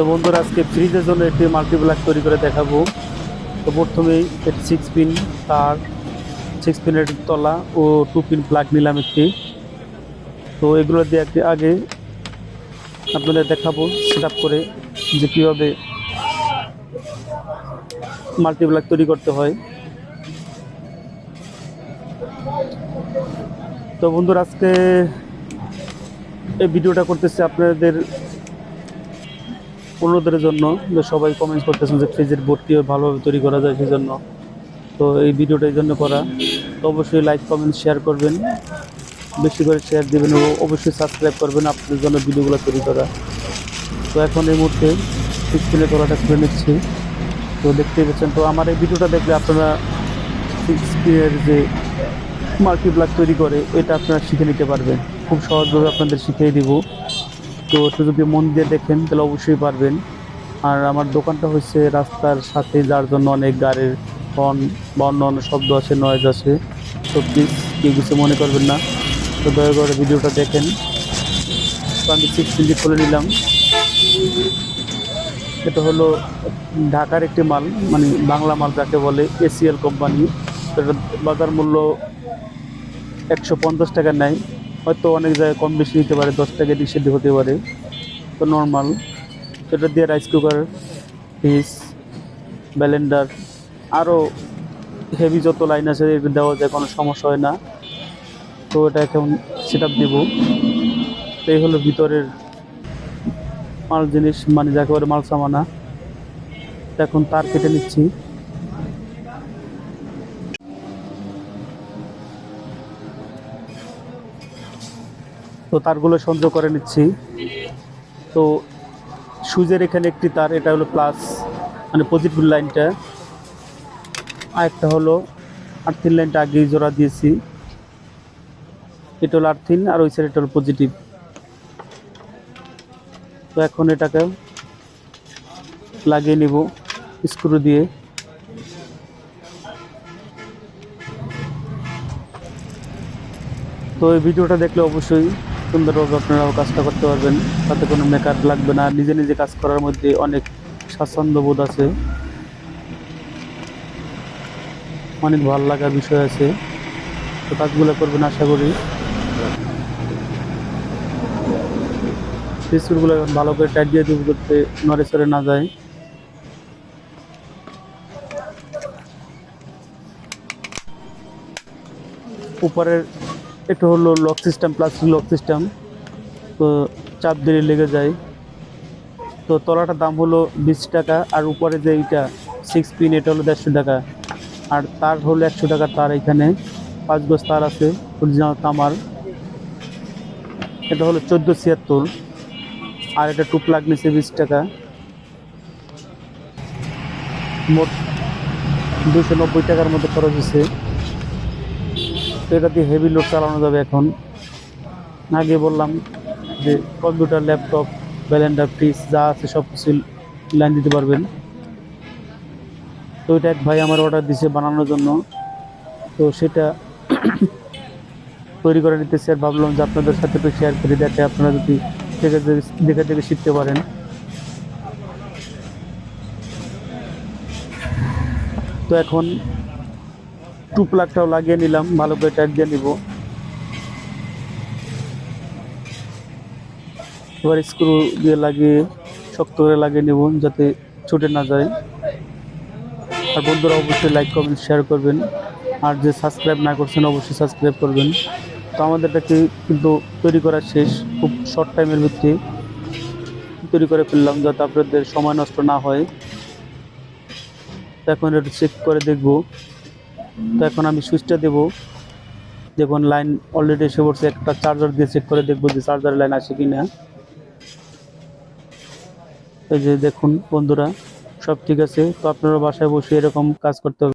তো বন্ধুরা, আজকে ফ্রিজের জন্য একটি মাল্টিপ্লাক তৈরি করে দেখাবো। তো প্রথমেই একটি সিক্স পিন তার সিক্স পিনের তলা ও টু পিন প্লাগ নিলাম একটি। তো এগুলো দিয়ে একটি আগে আপনাদের দেখাবো সেট করে যে কীভাবে মাল্টিপ্লাক তৈরি করতে হয়। তো বন্ধুরা, আজকে এই ভিডিওটা করতেছি আপনাদের অনুরোধের জন্য যে সবাই কমেন্টস করতেছেন যে ফ্রিজের বোর্ড কীভাবে ভালোভাবে তৈরি করা যায় সেই জন্য তো এই ভিডিওটা এই জন্য করা। তো অবশ্যই লাইক কমেন্ট শেয়ার করবেন। বেশি করে শেয়ার দেবেন ও অবশ্যই সাবস্ক্রাইব করবেন আপনাদের জন্য ভিডিওগুলো তৈরি করা। তো এখন এই মুহূর্তে সিক্সপিনের তলাটা খুলে নিচ্ছি। তো দেখতেই পাচ্ছেন, তো আমার এই ভিডিওটা দেখলে আপনারা সিক্সপিনের যে মাল্টিপ্লাক তৈরি করে, এটা আপনারা শিখে নিতে পারবেন। খুব সহজভাবে আপনাদের শিখিয়ে দিব। তো একটু যদি মন দিয়ে দেখেন, তাহলে অবশ্যই পারবেন। আর আমার দোকানটা হচ্ছে রাস্তার সাথে, যার জন্য অনেক গাড়ির হর্ন বা অন্য অন্য শব্দ আছে নয়েজ আছে। তো প্লিজ কেউ কিছু মনে করবেন না। তো দয়া করে ভিডিওটা দেখেন। তো আমি সিক্স ইঞ্চি খুলে নিলাম। এটা হলো ঢাকার একটি মাল মানে বাংলা মাল যাকে বলে এসিএল কোম্পানি তো বাজার মূল্য একশো পঞ্চাশ টাকা নেয়। হয়তো অনেক জায়গায় কম বেশি নিতে পারে, দশ টাকা দিক সেদ্ধ হতে পারে। তো নর্মাল এটা দিয়ে রাইস কুকার ফ্রিজ ব্যালেন্ডার আরও হেভি যত লাইন আছে দেওয়া যায়, কোনো সমস্যা হয় না। তো এটা এখন সেট আপ দেবো। তো এই হলো ভিতরের মাল জিনিস মানে যাকে বলে মাল সামানা। এখন তার কেটে নিচ্ছি। তো তারগুলো সংযোগ করে নিচ্ছি। তো সুইচের এখানে একটি তার, এটা হলো প্লাস মানে পজিটিভ লাইনটা আর একটা হলো আর্থিন লাইনটা আগেই জোড়া দিয়েছি। এটা হলো আর্থিন, আর ওই সাইড এটা হলো পজিটিভ তো এখন এটাকে লাগিয়ে নিব স্ক্রু দিয়ে। তো এই ভিডিওটা দেখলে অবশ্যই সুন্দরভাবে আপনারাও কাজটা করতে পারবেন। তাতে কোনো মেকআপ লাগবে না। নিজে নিজে কাজ করার মধ্যে অনেক স্বাচ্ছন্দ্য বোধ আছে। অনেক ভালো লাগার বিষয় আছে। তো কাজগুলো করবেন আশা করি। বিস্কুটগুলো এখন ভালো করে টাইট দিয়ে দেবো করতে নড়ে চড়ে না যায়। উপরের এটা হলো lock system plastic lock system তো চাপ দিলে লেগে যায়। তো তলাটার দাম হলো বিশ টাকা, আর উপরে যে এইটা সিক্স পিন এটা হলো দেড়শো টাকা। আর তার হলো একশো টাকা তার এখানে, পাঁচ গজ তার আছে অরিজিনাল তামার। এটা হলো চোদ্দ ছিয়াত্তর, আর এটা টুপ লাগ নিচ্ছে বিশ টাকা। মোট দুশো নব্বই টাকার মতো খরচ হচ্ছে তো এটা দিয়ে হেভি লোড চালানো যাবে এখন। আগে বললাম যে কম্পিউটার ল্যাপটপ ব্যালেন্ডার ফ্রিজ যা আছে সব কিছু লাইন দিতে পারবেন। তো এটা এক ভাই আমার অর্ডার দিছে বানানোর জন্য। তো সেটা তৈরি করে নিতেছি আর ভাবলাম যে আপনাদের সাথে একটু শেয়ার করে দেখে আপনারা যদি দেখে দেখে দেখে শিখতে পারেন। তো এখন টু প্লাগটাও লাগিয়ে নিলাম, ভালো করে টাইট দিয়ে নিব। এবার স্ক্রু দিয়ে লাগিয়ে, শক্ত করে লাগিয়ে নেব যাতে ছুটে না যায়। আর বন্ধুরা অবশ্যই লাইক কমেন্ট শেয়ার করবেন। আর যে সাবস্ক্রাইব না করছেন, অবশ্যই সাবস্ক্রাইব করবেন। তো আমাদেরটাকে কিন্তু তৈরি করা শেষ, খুব শর্ট টাইমের ভিত্তি। তৈরি করে ফেললাম যাতে আপনাদের সময় নষ্ট না হয়। এখন একটু চেক করে দেখব। তো এখন আমি সুইচটা দেব। দেখুন লাইন অলরেডি এসে পড়ছে, একটা চার্জার দিয়ে চেক করে দেখব যে চার্জার লাইন আছে কি না এই যে দেখুন বন্ধুরা, সব ঠিক আছে। তো আপনারা বাসায় বসে এরকম কাজ করতে হবে।